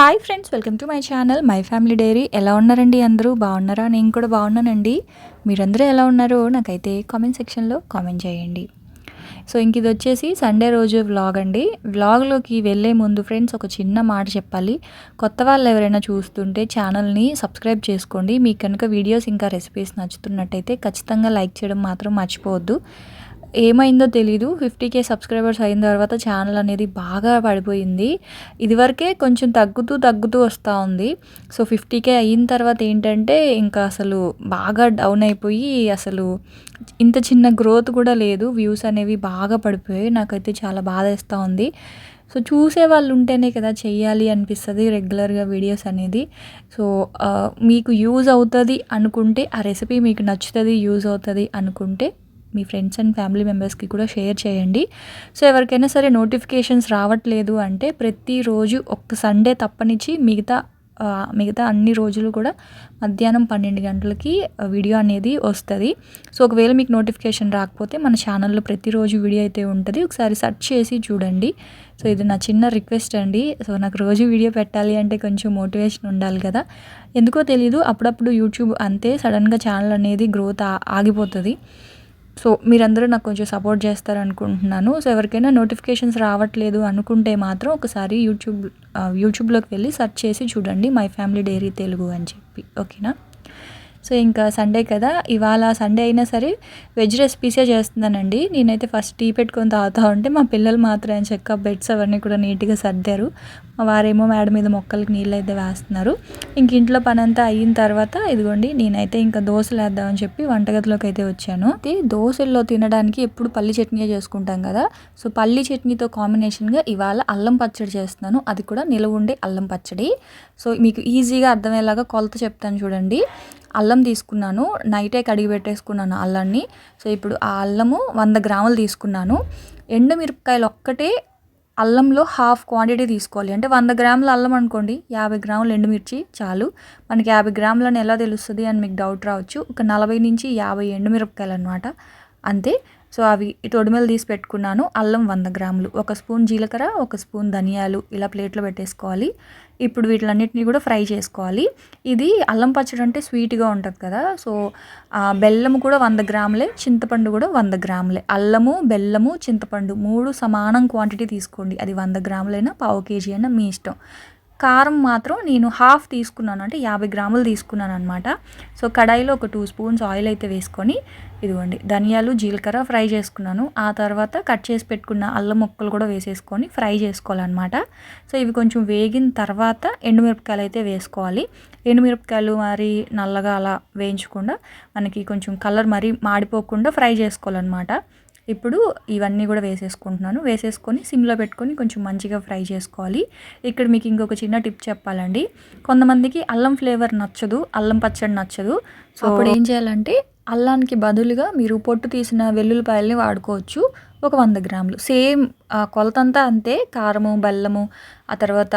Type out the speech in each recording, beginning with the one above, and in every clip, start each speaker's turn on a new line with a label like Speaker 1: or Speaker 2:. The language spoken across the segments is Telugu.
Speaker 1: Hi friends welcome to my channel my family diary ఎలా ఉన్నారండి అందరూ? బాగున్నారా? నేను కూడా బాగున్నానండి. మీరందరూ ఎలా ఉన్నారో నాకైతే కామెంట్ సెక్షన్లో కామెంట్ చేయండి. సో ఇంక ఇది వచ్చేసి సండే రోజు వ్లాగ్ అండి. వ్లాగ్లోకి వెళ్ళే ముందు ఫ్రెండ్స్ ఒక చిన్న మాట చెప్పాలి. కొత్త వాళ్ళు ఎవరైనా చూస్తుంటే ఛానల్ని సబ్స్క్రైబ్ చేసుకోండి. మీకు కనుక వీడియోస్ ఇంకా రెసిపీస్ నచ్చుతున్నట్టయితే ఖచ్చితంగా లైక్ చేయడం మాత్రం మర్చిపోవద్దు. ఏమైందో తెలీదు. ఫిఫ్టీ కే సబ్స్క్రైబర్స్ అయిన తర్వాత ఛానల్ అనేది బాగా పడిపోయింది. ఇదివరకే కొంచెం తగ్గుతూ తగ్గుతూ వస్తూ ఉంది. సో ఫిఫ్టీ కే అయిన తర్వాత ఏంటంటే ఇంకా అసలు బాగా డౌన్ అయిపోయి అసలు ఇంత చిన్న గ్రోత్ కూడా లేదు. వ్యూస్ అనేవి బాగా పడిపోయాయి. నాకైతే చాలా బాధ వేస్తూ ఉంది. సో చూసే వాళ్ళు ఉంటేనే కదా చేయాలి అనిపిస్తుంది రెగ్యులర్గా వీడియోస్ అనేది. సో మీకు యూజ్ అవుతుంది అనుకుంటే ఆ రెసిపీ మీకు నచ్చుతుంది యూజ్ అవుతుంది అనుకుంటే మీ ఫ్రెండ్స్ అండ్ ఫ్యామిలీ మెంబర్స్కి కూడా షేర్ చేయండి. సో ఎవరికైనా సరే నోటిఫికేషన్స్ రావట్లేదు అంటే ప్రతిరోజు ఒక్క సండే తప్పనిచ్చి మిగతా మిగతా అన్ని రోజులు కూడా మధ్యాహ్నం పన్నెండు గంటలకి వీడియో అనేది వస్తుంది. సో ఒకవేళ మీకు నోటిఫికేషన్ రాకపోతే మన ఛానల్లో ప్రతిరోజు వీడియో అయితే ఉంటుంది. ఒకసారి సెర్చ్ చేసి చూడండి. సో ఇది నా చిన్న రిక్వెస్ట్ అండి. సో నాకు రోజు వీడియో పెట్టాలి అంటే కొంచెం మోటివేషన్ ఉండాలి కదా. ఎందుకో తెలీదు. అప్పుడప్పుడు యూట్యూబ్ అంతే. సడన్గా ఛానల్ అనేది గ్రోత్ ఆగిపోతుంది. సో మీరందరూ నాకు కొంచెం సపోర్ట్ చేస్తారనుకుంటున్నాను. సో ఎవరికైనా నోటిఫికేషన్స్ రావట్లేదు అనుకుంటే మాత్రం ఒకసారి యూట్యూబ్ యూట్యూబ్లోకి వెళ్ళి సెర్చ్ చేసి చూడండి మై ఫ్యామిలీ డైరీ తెలుగు అని చెప్పి. ఓకేనా సో ఇంకా సండే కదా ఇవాళ సండే అయినా సరే వెజ్ రెసిపీసే చేస్తున్నానండి. నేనైతే ఫస్ట్ టీ పెట్టుకొని తాగుతా ఉంటే మా పిల్లలు మాత్రం చెక్క బెడ్స్ అవన్నీ కూడా నీట్గా సర్దారు. మా వారేమో మేడ మీద మొక్కలకి నీళ్ళు అయితే వేస్తున్నారు. ఇంక ఇంట్లో పని అంతా అయిన తర్వాత ఇదిగోండి నేనైతే ఇంకా దోశలు వేద్దామని చెప్పి వంటగదిలోకి అయితే వచ్చాను. దోశల్లో తినడానికి ఎప్పుడు పల్లి చట్నీ చేసుకుంటాం కదా సో పల్లి చట్నీతో కాంబినేషన్గా ఇవాళ అల్లం పచ్చడి చేస్తున్నాను. అది కూడా నిలవ ఉండే అల్లం పచ్చడి. సో మీకు ఈజీగా అర్థమయ్యేలాగా కొలత చెప్తాను చూడండి. అల్లం తీసుకున్నాను. నైటే కడిగి పెట్టేసుకున్నాను అల్లాన్ని. సో ఇప్పుడు ఆ అల్లము వంద గ్రాములు తీసుకున్నాను. ఎండుమిరపకాయలు ఒక్కటే అల్లంలో హాఫ్ క్వాంటిటీ తీసుకోవాలి. అంటే వంద గ్రాముల అల్లం అనుకోండి యాభై గ్రాములు ఎండుమిర్చి చాలు. మనకి యాభై గ్రాములని ఎలా తెలుస్తుంది అని మీకు డౌట్ రావచ్చు. ఒక నలభై నుంచి యాభై ఎండుమిరపకాయలు అనమాట అంతే. సో అవి తొడిమెలు తీసి పెట్టుకున్నాను. అల్లం వంద గ్రాములు. ఒక స్పూన్ జీలకర్ర ఒక స్పూన్ ధనియాలు ఇలా ప్లేట్లో పెట్టేసుకోవాలి. ఇప్పుడు వీటిలన్నిటిని కూడా ఫ్రై చేసుకోవాలి. ఇది అల్లం పచ్చడి అంటే స్వీట్గా ఉంటుంది కదా. సో బెల్లము బెల్లం కూడా వంద గ్రాములే చింతపండు కూడా వంద గ్రాములే. అల్లము బెల్లము చింతపండు మూడు సమానం క్వాంటిటీ తీసుకోండి. అది వంద గ్రాములైనా పావు కేజీ అయినా మీ ఇష్టం. కారం మాత్రం నేను హాఫ్ తీసుకున్నాను అంటే యాభై గ్రాములు తీసుకున్నాను అనమాట సో కడాయిలో ఒక టూ స్పూన్స్ ఆయిల్ అయితే వేసుకొని ఇదిగోండి ధనియాలు జీలకర్ర ఫ్రై చేసుకున్నాను. ఆ తర్వాత కట్ చేసి పెట్టుకున్న అల్లం ముక్కలు కూడా వేసేసుకొని ఫ్రై చేసుకోవాలన్నమాట. సో ఇవి కొంచెం వేగిన తర్వాత ఎండుమిరపకాయలు అయితే వేసుకోవాలి. ఎండుమిరపకాయలు మరి నల్లగా అలా వేయించకుండా మనకి కొంచెం కలర్ మరీ మాడిపోకుండా ఫ్రై చేసుకోవాలన్నమాట. ఇప్పుడు ఇవన్నీ కూడా వేసేసుకుంటున్నాను. వేసేసుకొని సిమ్లో పెట్టుకొని కొంచెం మంచిగా ఫ్రై చేసుకోవాలి. ఇక్కడ మీకు ఇంకొక చిన్న టిప్ చెప్పాలండి. కొంతమందికి అల్లం ఫ్లేవర్ నచ్చదు అల్లం పచ్చడి నచ్చదు. సో అప్పుడు ఏం చేయాలంటే అల్లానికి బదులుగా మీరు పొట్టు తీసిన వెల్లుల్లిపాయల్ని వాడుకోవచ్చు. ఒక వంద గ్రాములు. సేమ్ కొలతంతా అంతే. కారము బెల్లము ఆ తర్వాత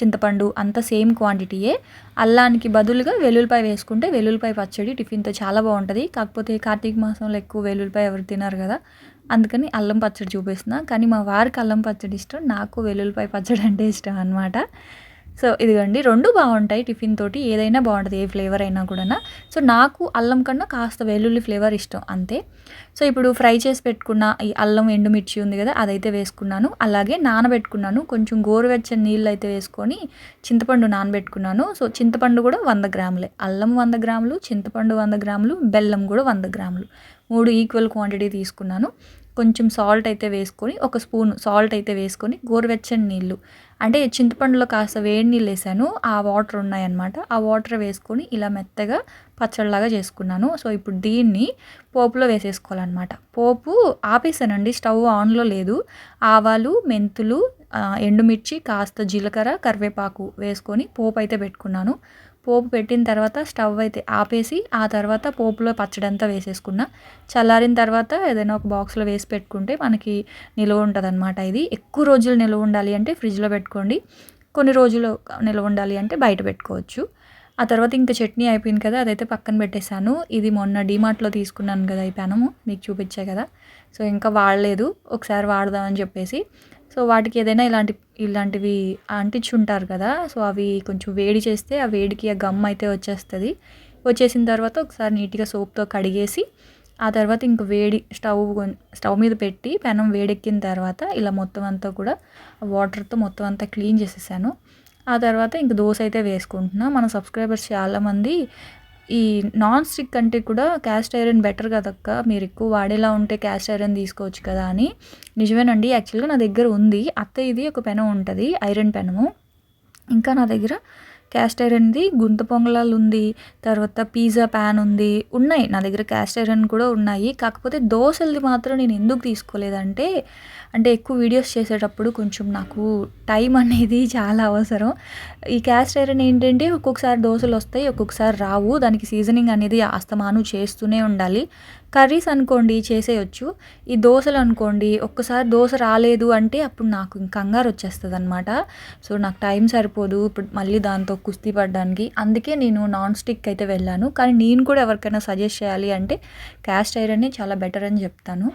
Speaker 1: చింతపండు అంత సేమ్ క్వాంటిటీయే. అల్లానికి బదులుగా వెల్లుల్లిపాయ వేసుకుంటే వెల్లుల్లిపాయ పచ్చడి టిఫిన్తో చాలా బాగుంటుంది. కాకపోతే కార్తీక మాసంలో ఎక్కువ వెల్లుల్లిపాయ ఎవరు తినరు కదా. అందుకని అల్లం పచ్చడి చూపిస్తున్నా. కానీ మా వారికి అల్లం పచ్చడి ఇష్టం. నాకు వెల్లుల్లిపాయ పచ్చడి అంటే ఇష్టం అనమాట సో ఇదిగండి రెండు బాగుంటాయి టిఫిన్ తోటి ఏదైనా బాగుంటుంది ఏ ఫ్లేవర్ అయినా కూడా సో నాకు అల్లం కన్నా కాస్త వెల్లుల్లి ఫ్లేవర్ ఇష్టం అంతే. సో ఇప్పుడు ఫ్రై చేసి పెట్టుకున్న ఈ అల్లం ఎండుమిర్చి ఉంది కదా అదైతే వేసుకున్నాను. అలాగే నానబెట్టుకున్నాను కొంచెం గోరువెచ్చని నీళ్ళు అయితే వేసుకొని చింతపండు నానబెట్టుకున్నాను. సో చింతపండు కూడా వంద గ్రాములే. అల్లం వంద గ్రాములు చింతపండు వంద గ్రాములు బెల్లం కూడా వంద గ్రాములు. మూడు ఈక్వల్ క్వాంటిటీ తీసుకున్నాను. కొంచెం సాల్ట్ అయితే వేసుకొని ఒక స్పూన్ సాల్ట్ అయితే వేసుకొని గోరువెచ్చని నీళ్ళు. అంటే చింతపండులో కాస్త వేడి నీళ్ళు వేసాను ఆ వాటర్ ఉన్నాయన్నమాట. ఆ వాటర్ వేసుకొని ఇలా మెత్తగా పచ్చడిలాగా చేసుకున్నాను. సో ఇప్పుడు దీన్ని పోపులో వేసేసుకోవాలన్నమాట. పోపు ఆపేసానండి స్టవ్ ఆన్లో లేదు. ఆవాలు మెంతులు ఎండుమిర్చి కాస్త జీలకర్ర కరివేపాకు వేసుకొని పోపు అయితే పెట్టుకున్నాను. పోపు పెట్టిన తర్వాత స్టవ్ అయితే ఆపేసి ఆ తర్వాత పోపులో పచ్చడి అంతా వేసేసుకున్న. చల్లారిన తర్వాత ఏదైనా ఒక బాక్స్లో వేసి పెట్టుకుంటే మనకి నిలువ ఉంటుంది అనమాట ఇది. ఎక్కువ రోజులు నిల్వ ఉండాలి అంటే ఫ్రిడ్జ్లో పెట్టుకోండి. కొన్ని రోజులు నిల్వ ఉండాలి అంటే బయట పెట్టుకోవచ్చు. ఆ తర్వాత ఇంకా చట్నీ అయిపోయింది కదా అదైతే పక్కన పెట్టేశాను. ఇది మొన్న డీమార్ట్లో తీసుకున్నాను కదా ఈ పెనము మీకు చూపించే కదా. సో ఇంకా వాడలేదు. ఒకసారి వాడదామని చెప్పేసి సో వాటికి ఏదైనా ఇలాంటి ఇలాంటివి అంటించుంటారు కదా సో అవి కొంచెం వేడి చేస్తే ఆ వేడికి ఆ గమ్ అయితే వచ్చేస్తుంది. వచ్చేసిన తర్వాత ఒకసారి నీట్గా సోప్తో కడిగేసి ఆ తర్వాత ఇంక వేడి స్టవ్ స్టవ్ మీద పెట్టి పెనం వేడెక్కిన తర్వాత ఇలా మొత్తం అంతా కూడా వాటర్తో మొత్తం అంతా క్లీన్ చేసేసాను. ఆ తర్వాత ఇంక దోశ అయితే వేసుకుంటున్నా. మన సబ్స్క్రైబర్స్ చాలామంది ఈ నాన్ స్టిక్ కంటే కూడా క్యాస్ట్ ఐరన్ బెటర్ కదక్క. మీరు ఎక్కువ వాడేలా ఉంటే క్యాస్ట్ ఐరన్ తీసుకోవచ్చు కదా అని. నిజమేనండి యాక్చువల్గా నా దగ్గర ఉంది. అత్త ఇది ఒక పెనం ఉంటుంది ఐరన్ పెనము. ఇంకా నా దగ్గర క్యాస్ట్ ఐరన్ది గుంత పొంగలాలు ఉంది తర్వాత పిజ్జా ప్యాన్ ఉంది ఉన్నాయి. నా దగ్గర క్యాస్ట్ ఐరన్ కూడా ఉన్నాయి. కాకపోతే దోశలది మాత్రం నేను ఎందుకు తీసుకోలేదంటే అంటే ఎక్కువ వీడియోస్ చేసేటప్పుడు కొంచెం నాకు టైం అనేది చాలా అవసరం. ఈ క్యాస్ట్ ఐరన్ ఏంటంటే ఒక్కొక్కసారి దోశలు వస్తాయి ఒక్కొక్కసారి రావు. దానికి సీజనింగ్ అనేది ఆస్తమాను చేస్తూనే ఉండాలి. కర్రీస్ అనుకోండి చేసేయచ్చు. ఈ దోశలు అనుకోండి ఒక్కసారి దోశ రాలేదు అంటే అప్పుడు నాకు కంగారు వచ్చేస్తుంది అనమాట సో నాకు టైం సరిపోదు. ఇప్పుడు మళ్ళీ దాంతో కుస్తీ పడడానికి. అందుకే నేను నాన్ స్టిక్ అయితే వెళ్ళాను. కానీ నేను కూడా ఎవరికైనా సజెస్ట్ చేయాలి అంటే క్యాస్ట్ ఐరన్ చాలా బెటర్ అని చెప్తాను.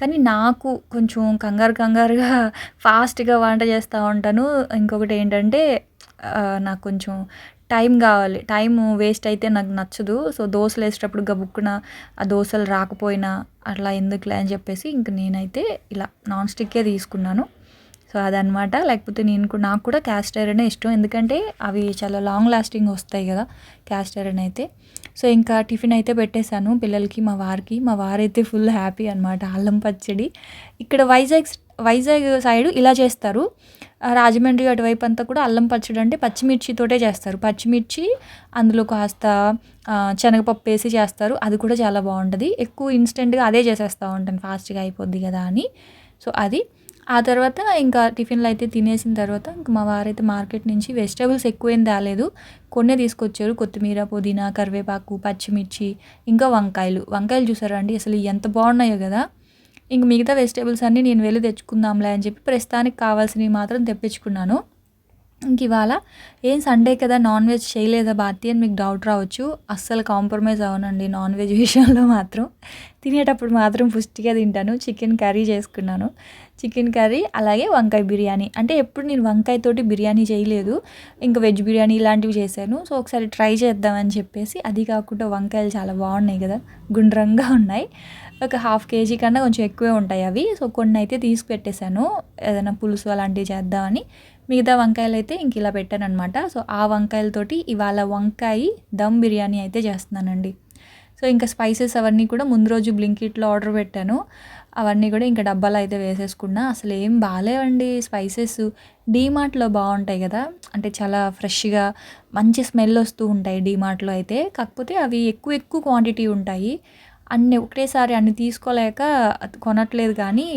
Speaker 1: కానీ నాకు కొంచెం కంగారు కంగారుగా ఫాస్ట్గా వంట చేస్తూ ఉంటాను. ఇంకొకటి ఏంటంటే నాకు కొంచెం టైం కావాలి. టైం వేస్ట్ అయితే నాకు నచ్చదు. సో దోశలు వేసేటప్పుడు గబుక్కున ఆ దోశలు రాకపోయినా అట్లా ఎందుకులే అని చెప్పేసి ఇంక నేనైతే ఇలా నాన్ స్టిక్కే తీసుకున్నాను. సో అదనమాట లేకపోతే నేను కూడా నాకు కూడా క్యాస్టెరనే ఇష్టం. ఎందుకంటే అవి చాలా లాంగ్ లాస్టింగ్ వస్తాయి కదా క్యాస్ట్ ఐరన్ అయితే. సో ఇంకా టిఫిన్ అయితే పెట్టేశాను పిల్లలకి మా వారికి. మా వారైతే ఫుల్ హ్యాపీ అనమాట అల్లం పచ్చడి. ఇక్కడ వైజాగ్ వైజాగ్ సైడ్ ఇలా చేస్తారు. రాజమండ్రి అటువైపు అంతా కూడా అల్లం పచ్చడి అంటే పచ్చిమిర్చితోటే చేస్తారు. పచ్చిమిర్చి అందులో కాస్త శనగపప్పు వేసి చేస్తారు. అది కూడా చాలా బాగుంటుంది. ఎక్కువ ఇన్స్టెంట్గా అదే చేసేస్తూ ఉంటాను. ఫాస్ట్గా అయిపోద్ది కదా అని. సో అది. ఆ తర్వాత ఇంకా టిఫిన్లు అయితే తినేసిన తర్వాత ఇంకా మా వారైతే మార్కెట్ నుంచి వెజిటేబుల్స్ ఎక్కువ ఏం తేలేదు. కొన్నే తీసుకొచ్చారు. కొత్తిమీర పుదీనా కరివేపాకు పచ్చిమిర్చి ఇంకా వంకాయలు. వంకాయలు చూసారా అండి? అసలు ఎంత బాగున్నాయో కదా. ఇంక మిగతా వెజిటేబుల్స్ అన్నీ నేను వెళ్ళి తెచ్చుకుందాంలే అని చెప్పి ప్రస్తుతానికి కావాల్సినవి మాత్రం తెప్పించుకున్నాను. ఇంక ఇవాళ ఏం సండే కదా నాన్ వెజ్ చేయలేదా భారతి అని మీకు డౌట్ రావచ్చు. అస్సలు కాంప్రమైజ్ అవనండి నాన్ వెజ్ విషయంలో మాత్రం. తినేటప్పుడు మాత్రం పుష్టిగా తింటాను. చికెన్ కర్రీ చేసుకున్నాను. చికెన్ కర్రీ అలాగే వంకాయ బిర్యానీ. అంటే ఎప్పుడు నేను వంకాయతోటి బిర్యానీ చేయలేదు. ఇంకా వెజ్ బిర్యానీ ఇలాంటివి చేశాను. సో ఒకసారి ట్రై చేద్దామని చెప్పేసి అది కాకుండా వంకాయలు చాలా బాగున్నాయి కదా. గుండ్రంగా ఉన్నాయి. ఒక హాఫ్ కేజీ కన్నా కొంచెం ఎక్కువే ఉంటాయి అవి. సో కొన్ని అయితే తీసి పెట్టేశాను. ఏదైనా పులుసు అలాంటివి చేద్దామని. మిగతా వంకాయలు అయితే ఇంక ఇలా పెట్టాను అనమాట సో ఆ వంకాయలతోటి ఇవాళ వంకాయ దమ్ బిర్యానీ అయితే చేస్తున్నానండి. సో ఇంకా స్పైసెస్ అవన్నీ కూడా ముందు రోజు బ్లింకిట్లో ఆర్డర్ పెట్టాను. అవన్నీ కూడా ఇంకా డబ్బాలు అయితే వేసేసుకున్నా. అసలు ఏం బాగాలేవండి స్పైసెస్. డీమార్ట్లో బాగుంటాయి కదా. అంటే చాలా ఫ్రెష్గా మంచి స్మెల్ వస్తూ ఉంటాయి డీమార్ట్లో అయితే. కాకపోతే అవి ఎక్కువ ఎక్కువ క్వాంటిటీ ఉంటాయి. అన్ని ఒకటేసారి అన్ని తీసుకోలేక కొనట్లేదు కానీ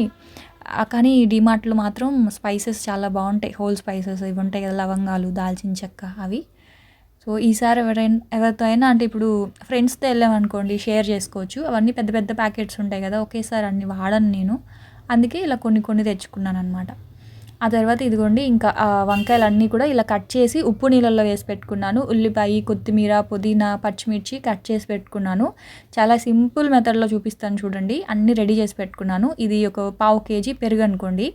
Speaker 1: కానీ డిమార్ట్లో మాత్రం స్పైసెస్ చాలా బాగుంటాయి. హోల్ స్పైసెస్ ఇవి ఉంటాయి కదా లవంగాలు దాల్చిన చెక్క అవి. సో ఈసారి ఎవరైనా ఎవరితో అయినా అంటే ఇప్పుడు ఫ్రెండ్స్తో వెళ్ళామనుకోండి షేర్ చేసుకోవచ్చు. అవన్నీ పెద్ద పెద్ద ప్యాకెట్స్ ఉంటాయి కదా ఒకేసారి అన్ని వాడను నేను. అందుకే ఇలా కొన్ని కొన్ని తెచ్చుకున్నాను అనమాట ఆ తర్వాత ఇదిగోండి ఇంకా వంకాయలు అన్నీ కూడా ఇలా కట్ చేసి ఉప్పు నీళ్ళల్లో వేసి పెట్టుకున్నాను. ఉల్లిపాయ కొత్తిమీర పుదీనా పచ్చిమిర్చి కట్ చేసి పెట్టుకున్నాను. చాలా సింపుల్ మెథడ్లో చూపిస్తాను చూడండి. అన్నీ రెడీ చేసి పెట్టుకున్నాను. ఇది ఒక పావు కేజీ పెరుగు అనుకోండి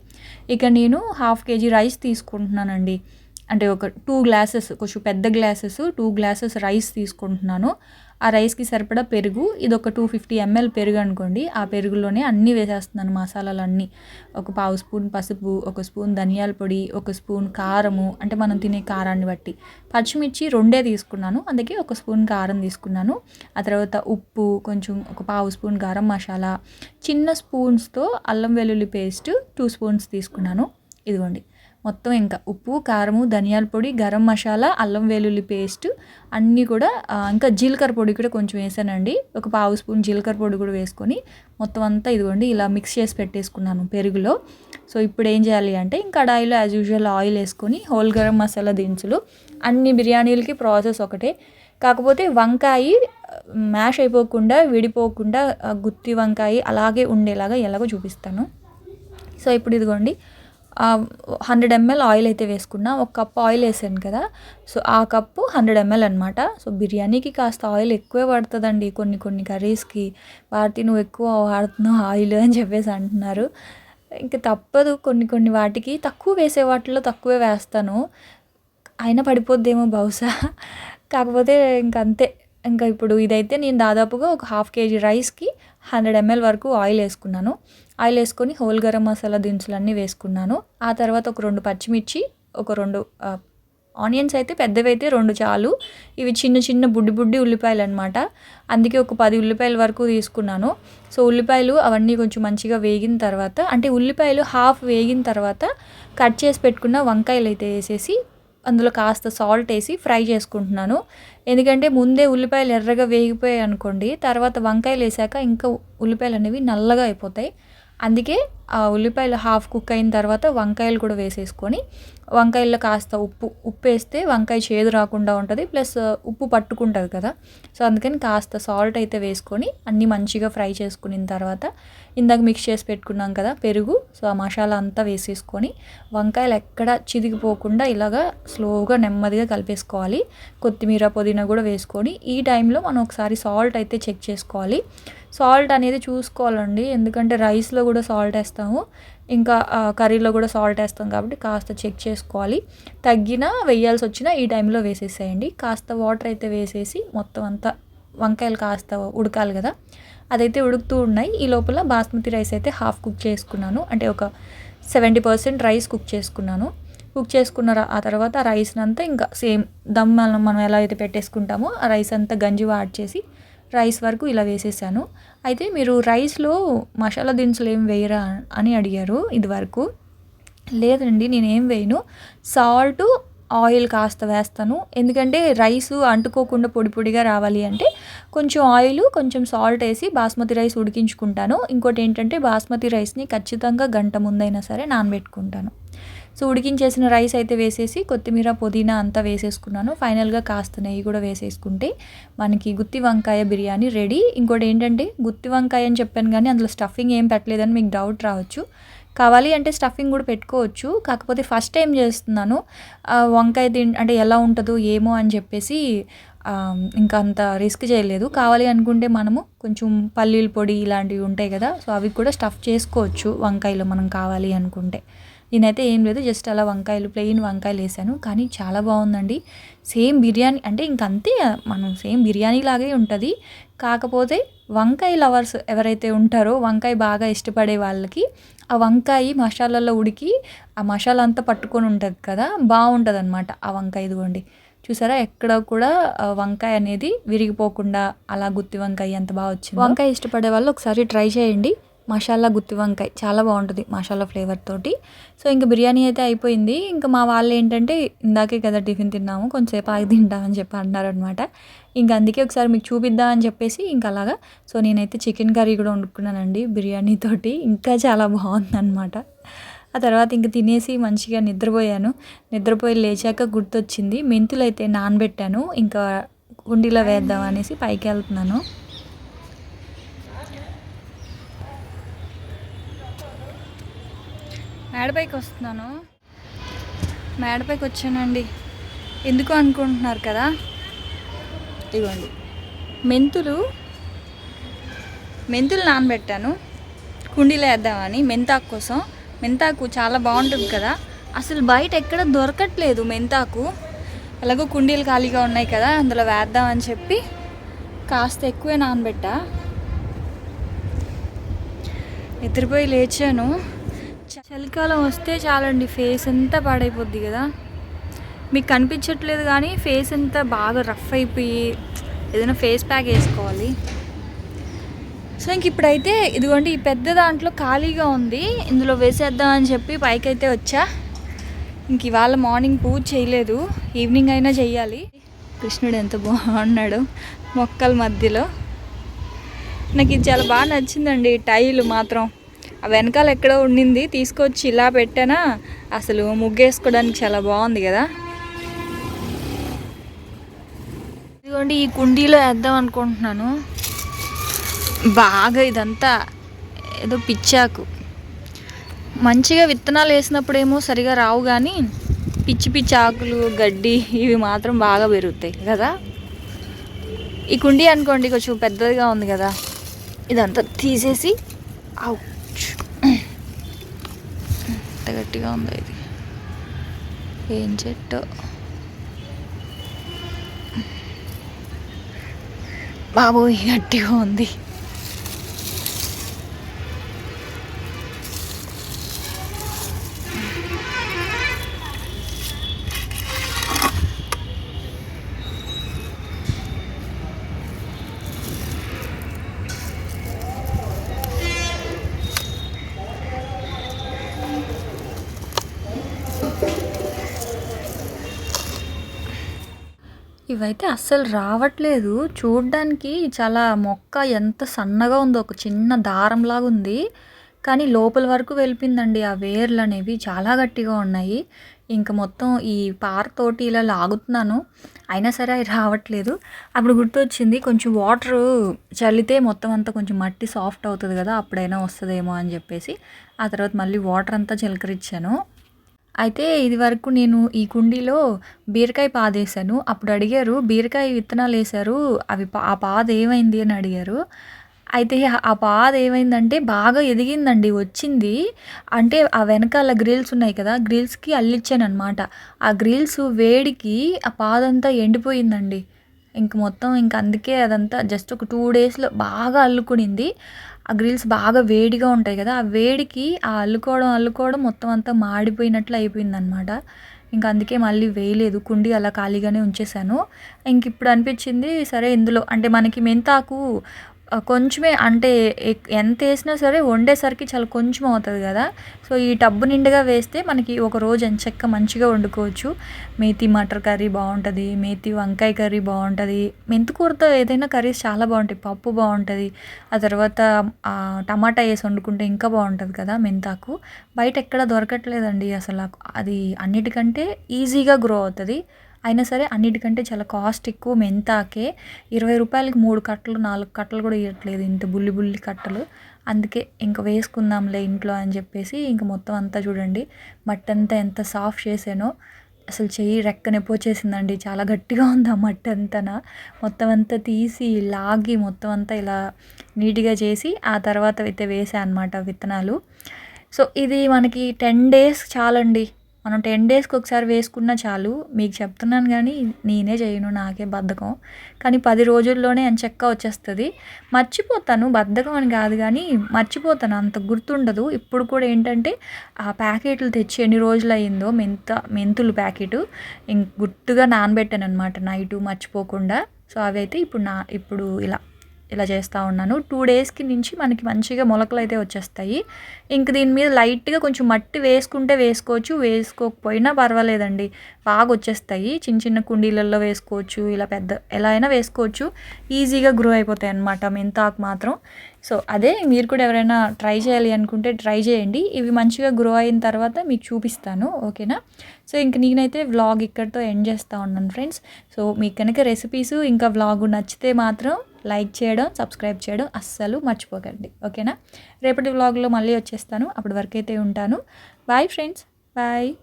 Speaker 1: ఇక నేను హాఫ్ కేజీ రైస్ తీసుకుంటున్నానండి. అంటే ఒక టూ గ్లాసెస్ కొంచెం పెద్ద గ్లాసెస్ టూ గ్లాసెస్ రైస్ తీసుకుంటున్నాను. ఆ రైస్కి సరిపడా పెరుగు ఇది ఒక టూ ఫిఫ్టీ ఎంఎల్ పెరుగు అనుకోండి. ఆ పెరుగులోనే అన్నీ వేసేస్తున్నాను మసాలాలు అన్నీ ఒక పావు స్పూన్ పసుపు ఒక స్పూన్ ధనియాల పొడి ఒక స్పూన్ కారము అంటే మనం తినే కారాన్ని బట్టి. పచ్చిమిర్చి రెండే తీసుకున్నాను అందుకే ఒక స్పూన్ కారం తీసుకున్నాను. ఆ తర్వాత ఉప్పు కొంచెం ఒక పావు స్పూన్ గరం మసాలా చిన్న స్పూన్స్తో అల్లం వెల్లుల్లి పేస్ట్ టూ స్పూన్స్ తీసుకున్నాను. ఇదిగోండి. మొత్తం ఇంకా ఉప్పు కారము ధనియాల పొడి గరం మసాలా అల్లం వెల్లుల్లి పేస్ట్ అన్నీ కూడా ఇంకా జీలకర్ర పొడి కూడా కొంచెం వేసానండి. ఒక పావు స్పూన్ జీలకర్ర పొడి కూడా వేసుకొని మొత్తం అంతా ఇదిగోండి ఇలా మిక్స్ చేసి పెట్టేసుకున్నాను పెరుగులో. సో ఇప్పుడు ఏం చేయాలి అంటే ఇంకా కడాయిలో యాజ్ యూజువల్ ఆయిల్ వేసుకొని హోల్ గరం మసాలా దినుసులు అన్ని బిర్యానీలకి ప్రాసెస్ ఒకటే. కాకపోతే వంకాయ మ్యాష్ అయిపోకుండా విడిపోకుండా గుత్తి వంకాయ అలాగే ఉండేలాగా ఎలాగో చూపిస్తాను. సో ఇప్పుడు ఇదిగోండి హండ్రెడ్ ఎంఎల్ ఆయిల్ అయితే వేసుకున్నా ఒక కప్ ఆయిల్ వేసాను కదా. సో ఆ కప్పు హండ్రెడ్ ఎంఎల్ అనమాట సో బిర్యానీకి కాస్త ఆయిల్ ఎక్కువే పడుతుందండి కొన్ని కొన్ని కర్రీస్కి. భారతి నువ్వు ఎక్కువ వాడుతున్నావు ఆయిల్ అని చెప్పేసి అంటున్నారు. ఇంక తప్పదు కొన్ని కొన్ని వాటికి. తక్కువ వేసే వాటిలో తక్కువే వేస్తాను. అయినా పడిపోద్దేమో బహుశా. కాకపోతే ఇంక అంతే. ఇంకా ఇప్పుడు ఇదైతే నేను దాదాపుగా ఒక హాఫ్ కేజీ రైస్కి హండ్రెడ్ ఎంఎల్ వరకు ఆయిల్ వేసుకున్నాను. ఆయిల్ వేసుకొని హోల్ గరం మసాలా దినుసులన్నీ వేసుకున్నాను. ఆ తర్వాత ఒక రెండు పచ్చిమిర్చి ఒక రెండు ఆనియన్స్ అయితే పెద్దవి అయితే రెండు చాలు. ఇవి చిన్న చిన్న బుడ్డి బుడ్డి ఉల్లిపాయలు అనమాట అందుకే ఒక పది ఉల్లిపాయల వరకు తీసుకున్నాను. సో ఉల్లిపాయలు అవన్నీ కొంచెం మంచిగా వేగిన తర్వాత అంటే ఉల్లిపాయలు హాఫ్ వేగిన తర్వాత కట్ చేసి పెట్టుకున్న వంకాయలు అయితే వేసేసి అందులో కాస్త సాల్ట్ వేసి ఫ్రై చేసుకుంటున్నాను. ఎందుకంటే ముందే ఉల్లిపాయలు ఎర్రగా వేగిపోయాయి అనుకోండి తర్వాత వంకాయలు వేసాక ఇంకా ఉల్లిపాయలు అనేవి నల్లగా అయిపోతాయి. అందుకే ఆ ఉల్లిపాయలు హాఫ్ కుక్ అయిన తర్వాత వంకాయలు కూడా వేసేసుకొని వంకాయల్లో కాస్త ఉప్పు ఉప్పు వేస్తే వంకాయ చేదు రాకుండా ఉంటుంది ప్లస్ ఉప్పు పట్టుకుంటుంది కదా. సో అందుకని కాస్త సాల్ట్ అయితే వేసుకొని అన్నీ మంచిగా ఫ్రై చేసుకున్న తర్వాత ఇందాక మిక్స్ చేసి పెట్టుకున్నాం కదా పెరుగు. సో ఆ మసాలా అంతా వేసేసుకొని వంకాయలు ఎక్కడ చిదిగిపోకుండా ఇలాగా స్లోగా నెమ్మదిగా కలిపేసుకోవాలి. కొత్తిమీర పుదీనా కూడా వేసుకొని ఈ టైంలో మనం ఒకసారి సాల్ట్ అయితే చెక్ చేసుకోవాలి. సాల్ట్ అనేది చూసుకోవాలండి. ఎందుకంటే రైస్లో కూడా సాల్ట్ వేస్తాము. ఇంకా కర్రీలో కూడా సాల్ట్ వేస్తాం కాబట్టి కాస్త చెక్ చేసుకోవాలి. తగ్గినా వేయాల్సి వచ్చినా ఈ టైంలో వేసేసేయండి. కాస్త వాటర్ అయితే వేసేసి మొత్తం అంతా వంకాయలు కాస్త ఉడకాలి కదా. అదైతే ఉడుకుతూ ఉన్నాయి. ఈ లోపల బాస్మతి రైస్ అయితే హాఫ్ కుక్ చేసుకున్నాను. అంటే ఒక సెవెంటీ పర్సెంట్ రైస్ కుక్ చేసుకున్నాను. కుక్ చేసుకున్న ఆ తర్వాత ఆ అంతా ఇంకా సేమ్ దమ్ మనం మనం ఎలా అయితే పెట్టేసుకుంటామో ఆ రైస్ అంతా గంజి వాడ్ చేసి రైస్ వరకు ఇలా వేసేసాను. అయితే మీరు రైస్లో మసాలా దినుసులు ఏం వేయరా అని అడిగారు ఇది వరకు లేదండి నేనేం వేయను. సాల్ట్ ఆయిల్ కాస్త వేస్తాను. ఎందుకంటే రైస్ అంటుకోకుండా పొడి పొడిగా రావాలి అంటే కొంచెం ఆయిల్ కొంచెం సాల్ట్ వేసి బాస్మతి రైస్ ఉడికించుకుంటాను. ఇంకోటి ఏంటంటే బాస్మతి రైస్ని ఖచ్చితంగా గంట ముందైనా సరే నానబెట్టుకుంటాను. సో ఉడికించేసిన రైస్ అయితే వేసేసి కొత్తిమీర పుదీనా అంతా వేసేసుకున్నాను. ఫైనల్గా కాస్త నెయ్యి కూడా వేసేసుకుంటే మనకి గుత్తి వంకాయ బిర్యానీ రెడీ. ఇంకోటి ఏంటంటే గుత్తి వంకాయ అని చెప్పాను కానీ అందులో స్టఫింగ్ ఏం పెట్టలేదని మీకు డౌట్ రావచ్చు. కావాలి అంటే స్టఫింగ్ కూడా పెట్టుకోవచ్చు. కాకపోతే ఫస్ట్ టైం చేస్తున్నాను. వంకాయ తిన్ అంటే ఎలా ఉంటుందో ఏమో అని చెప్పేసి ఇంకా అంత రిస్క్ చేయలేదు. కావాలి అనుకుంటే మనము కొంచెం పల్లీల పొడి ఇలాంటివి ఉంటాయి కదా సో అవి కూడా స్టఫ్ చేసుకోవచ్చు వంకాయలు మనం కావాలి అనుకుంటే. నేనైతే ఏం లేదు జస్ట్ అలా వంకాయలు ప్లెయిన్ వంకాయలు వేసాను. కానీ చాలా బాగుందండి. సేమ్ బిర్యానీ అంటే ఇంకంతే మనం సేమ్ బిర్యానీ లాగే ఉంటుంది. కాకపోతే వంకాయ లవర్స్ ఎవరైతే ఉంటారో వంకాయ బాగా ఇష్టపడే వాళ్ళకి ఆ వంకాయ మసాలాలో ఉడికి ఆ మసాలా అంతా పట్టుకొని ఉంటుంది కదా బాగుంటుంది అనమాట ఆ వంకాయ ఇదిగోండి. చూసారా? ఎక్కడ కూడా వంకాయ అనేది విరిగిపోకుండా అలా గుత్తి వంకాయ ఎంత బాగా వచ్చింది. వంకాయ ఇష్టపడే వాళ్ళు ఒకసారి ట్రై చేయండి. మసాలా గుత్తి వంకాయ చాలా బాగుంటుంది మసాలా ఫ్లేవర్ తోటి. సో ఇంకా బిర్యానీ అయితే అయిపోయింది. ఇంకా మా వాళ్ళు ఏంటంటే ఇందాకే కదా టిఫిన్ తిన్నాము కొంచెంసేపు ఆగి తింటామని చెప్పి అన్నారనమాట ఇంకా అందుకే ఒకసారి మీకు చూపిద్దామని చెప్పేసి ఇంకా అలాగా. సో నేనైతే చికెన్ కర్రీ కూడా వండుకున్నానండి బిర్యానీ తోటి. ఇంకా చాలా బాగుందన్నమాట. ఆ తర్వాత ఇంక తినేసి మంచిగా నిద్రపోయాను. నిద్రపోయి లేచాక గుర్తొచ్చింది మెంతులు అయితే నానబెట్టాను. ఇంకా కుండీలో వేద్దాం అనేసి పైకి వెళ్తున్నాను. మేడపైకి వస్తున్నాను. మేడపైకి వచ్చానండి. ఎందుకు అనుకుంటున్నారు కదా? ఇదిగోండి. మెంతులు మెంతులు నానబెట్టాను. కుండీలో వేద్దామని మెంతాకు కోసం. మెంతాకు చాలా బాగుంటుంది కదా. అసలు బయట ఎక్కడ దొరకట్లేదు మెంతాకు. ఎలాగో కుండీలు ఖాళీగా ఉన్నాయి కదా అందులో వేద్దామని చెప్పి కాస్త ఎక్కువే నానబెట్టా. నిద్రపోయి లేచాను. చలికాలం వస్తే చాలండి ఫేస్ అంతా పాడైపోద్ది కదా. మీకు కనిపించట్లేదు కానీ ఫేస్ అంతా బాగా రఫ్ అయిపోయి ఏదైనా ఫేస్ ప్యాక్ వేసుకోవాలి. సో ఇంక ఇప్పుడైతే ఇదిగోండి ఈ పెద్ద దాంట్లో ఖాళీగా ఉంది. ఇందులో వేసేద్దాం అని చెప్పి పైకి అయితే వచ్చా. ఇంక ఇవాళ మార్నింగ్ పూజ చేయలేదు. ఈవినింగ్ అయినా చెయ్యాలి. కృష్ణుడు ఎంత బాగున్నాడు మొక్కల మధ్యలో. నాకు ఇది చాలా బాగా నచ్చిందండి టైలు టైల్ మాత్రం. వెనకాల ఎక్కడో ఉండింది తీసుకొచ్చి ఇలా పెట్టానా? అసలు ముగ్గేసుకోవడానికి చాలా బాగుంది కదా. ఇదిగోండి ఈ కుండీలో వేద్దాం అనుకుంటున్నాను. బాగా ఇదంతా ఏదో పిచ్చాకు. మంచిగా విత్తనాలు వేసినప్పుడేమో సరిగా రావు కానీ పిచ్చి పిచ్చి ఆకులు గడ్డి ఇవి మాత్రం బాగా పెరుగుతాయి కదా. ఈ కుండీ అనుకోండి కొంచెం పెద్దదిగా ఉంది కదా. ఇదంతా తీసేసి అవు గట్టిగా ఉందో ఇది? ఏం చెట్టు? బాబు గట్టిగా ఉంది. ఇవైతే అస్సలు రావట్లేదు. చూడ్డానికి చాలా మొక్క ఎంత సన్నగా ఉందో ఒక చిన్న దారంలాగా ఉంది. కానీ లోపల వరకు వెళ్ళిపోయిందండి. ఆ వేర్లు అనేవి చాలా గట్టిగా ఉన్నాయి. ఇంకా మొత్తం ఈ పారతోటి ఇలా లాగుతున్నాను. అయినా సరే అవి రావట్లేదు. అప్పుడు గుర్తొచ్చింది కొంచెం వాటర్ చల్లితే మొత్తం అంతా కొంచెం మట్టి సాఫ్ట్ అవుతుంది కదా అప్పుడైనా వస్తుందేమో అని చెప్పేసి. ఆ తర్వాత మళ్ళీ వాటర్ అంతా చిలకరించాను అయితే ఇది వరకు నేను ఈ కుండీలో బీరకాయ పాదేశాను. అప్పుడు అడిగారు బీరకాయ విత్తనాలు వేశారు అవి ఆ పాద ఏమైంది? అని అడిగారు. అయితే ఆ పాద ఏమైందంటే బాగా ఎదిగిందండి వచ్చింది. అంటే ఆ వెనకాల గ్రిల్స్ ఉన్నాయి కదా గ్రిల్స్కి అల్లిచ్చాను అనమాట ఆ గ్రిల్స్ వేడికి ఆ పాదంతా ఎండిపోయిందండి. ఇంక మొత్తం ఇంక అందుకే అదంతా జస్ట్ ఒక టూ డేస్లో బాగా అల్లుకునింది. ఆ గ్రిల్స్ బాగా వేడిగా ఉంటాయి కదా ఆ వేడికి ఆ అల్లుకోవడం అల్లుకోవడం మొత్తం అంతా మాడిపోయినట్లు అయిపోయిందనమాట ఇంకా అందుకే మళ్ళీ వేయలేదు కుండీ అలా ఖాళీగానే ఉంచేసాను ఇంక ఇప్పుడు అనిపించింది సరే ఇందులో అంటే మనకి మెంతాకు కొంచెమే అంటే ఎంత వేసినా సరే వండేసరికి చాలా కొంచెం అవుతుంది కదా. సో ఈ టబ్బు నిండుగా వేస్తే మనకి ఒక రోజు ఎంచక్క మంచిగా వండుకోవచ్చు. మేతి మటర్ కర్రీ బాగుంటుంది మేతి వంకాయ కర్రీ బాగుంటుంది మెంతికూరతో ఏదైనా కర్రీస్ చాలా బాగుంటాయి. పప్పు బాగుంటుంది ఆ తర్వాత టమాటా వేసి వండుకుంటే ఇంకా బాగుంటుంది కదా మెంతాకు. బయట ఎక్కడ దొరకట్లేదండి అసలు అది అన్నిటికంటే ఈజీగా గ్రో అవుతుంది. అయినా సరే అన్నిటికంటే చాలా కాస్ట్ ఎక్కువ మెంతాకే. ఇరవై రూపాయలకి మూడు కట్టలు నాలుగు కట్టలు కూడా ఇవ్వట్లేదు ఇంత బుల్లి బుల్లి కట్టలు. అందుకే ఇంకా వేసుకుందాంలే ఇంట్లో అని చెప్పేసి ఇంక మొత్తం అంతా చూడండి. మట్టి అంతా ఎంత సాఫ్ట్ చేసానో అసలు చెయ్యి రెక్క వచ్చేసిందండి చాలా గట్టిగా ఉంది ఆ మట్టి అంతా మొత్తం అంతా తీసి లాగి మొత్తం అంతా ఇలా నీట్గా చేసి ఆ తర్వాత అయితే వేసా అనమాట విత్తనాలు. సో ఇది మనకి టెన్ డేస్ చాలండి. మనం టెన్ డేస్కి ఒకసారి వేసుకున్నా చాలు. మీకు చెప్తున్నాను కానీ నేనే చేయను నాకే బద్ధకం. కానీ పది రోజుల్లోనే అని చెక్క వచ్చేస్తుంది. మర్చిపోతాను బద్ధకం అని కాదు కానీ మర్చిపోతాను. అంత గుర్తుండదు. ఇప్పుడు కూడా ఏంటంటే ఆ ప్యాకెట్లు తెచ్చి ఎన్ని రోజులు అయ్యిందో మెంత మెంతులు ప్యాకెట్ ఇంక గుర్తుగా నానబెట్టాను అనమాట నైటు మర్చిపోకుండా. సో అవి అయితే ఇప్పుడు నా ఇప్పుడు ఇలా. ఇలా చేస్తూ ఉన్నాను. టూ డేస్కి నుంచి మనకి మంచిగా మొలకలు అయితే వచ్చేస్తాయి. ఇంక దీని మీద లైట్గా కొంచెం మట్టి వేసుకుంటే వేసుకోవచ్చు. వేసుకోకపోయినా పర్వాలేదండి. బాగా వచ్చేస్తాయి. చిన్న చిన్న కుండీలలో వేసుకోవచ్చు. ఇలా పెద్ద ఎలా అయినా వేసుకోవచ్చు. ఈజీగా గ్రో అయిపోతాయి అన్నమాట మెంతాకు మాత్రం. సో అదే మీరు కూడా ఎవరైనా ట్రై చేయాలి అనుకుంటే ట్రై చేయండి. ఇవి మంచిగా గ్రో అయిన తర్వాత మీకు చూపిస్తాను. ఓకేనా? సో ఇంక నేనైతే వ్లాగ్ ఇక్కడితో ఎండ్ చేస్తూ ఉన్నాను ఫ్రెండ్స్ సో మీకు కనుక రెసిపీస్ ఇంకా వ్లాగ్ నచ్చితే మాత్రం లైక్ చేయడం సబ్స్క్రైబ్ చేయడం అస్సలు మర్చిపోకండి. ఓకేనా? రేపటి వ్లాగ్లో మళ్ళీ వచ్చేస్తాను. అప్పటి వరకు అయితే ఉంటాను. Bye friends. బాయ్.